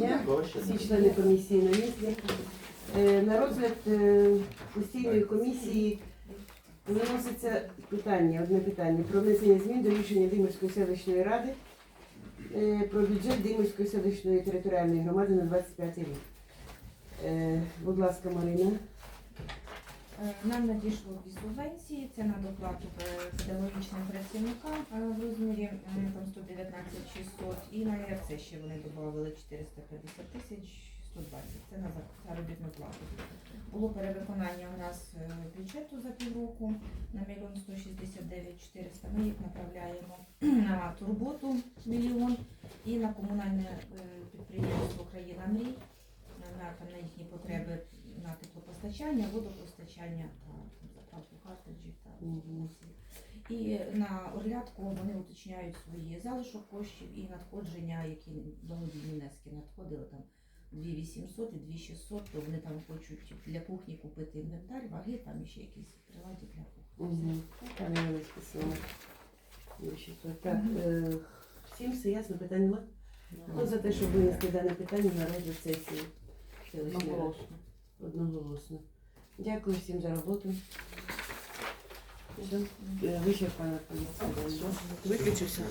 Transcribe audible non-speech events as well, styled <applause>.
Дня. Всі члени комісії на місці. Е, На розгляд е, постійної комісії виноситься питання, одне питання про внесення змін до рішення Димирської селищної ради е, про бюджет Димирської селищної територіальної громади на 25 рік. Будь ласка, Марина. Е, Нам надійшло дві субвенції. Це на доплату е, педагогічним працівникам е, в розмірі там 119 600 і на ЕРЦ ще вони додали 450 тисяч 120. Це на заробітну плату. Було перевиконання у нас бюджету за півроку на 1 169 400. Ми їх направляємо <clears throat> на турботу мільйон і на комунальне підприємство Країна мрій на, на їхні потреби на теплопостачання, водопостачання та заправку картриджів та Мгм. І на оглядку вони уточняють свої залишок коштів і надходження, які благодійні внески надходили там 2800 і 2600, то вони там хочуть для кухні купити інвентар, ваги, там і ще якісь приладі для кухні. Угу. Там я не списала. Більше то. Так, е, всім все ясно, питань нема? Хто за те, щоб винести дане питання на розгляд сесії? селищної ради? Одноголосно. Дякую всім за роботу. Е, Вичерпана поліція. Виключився.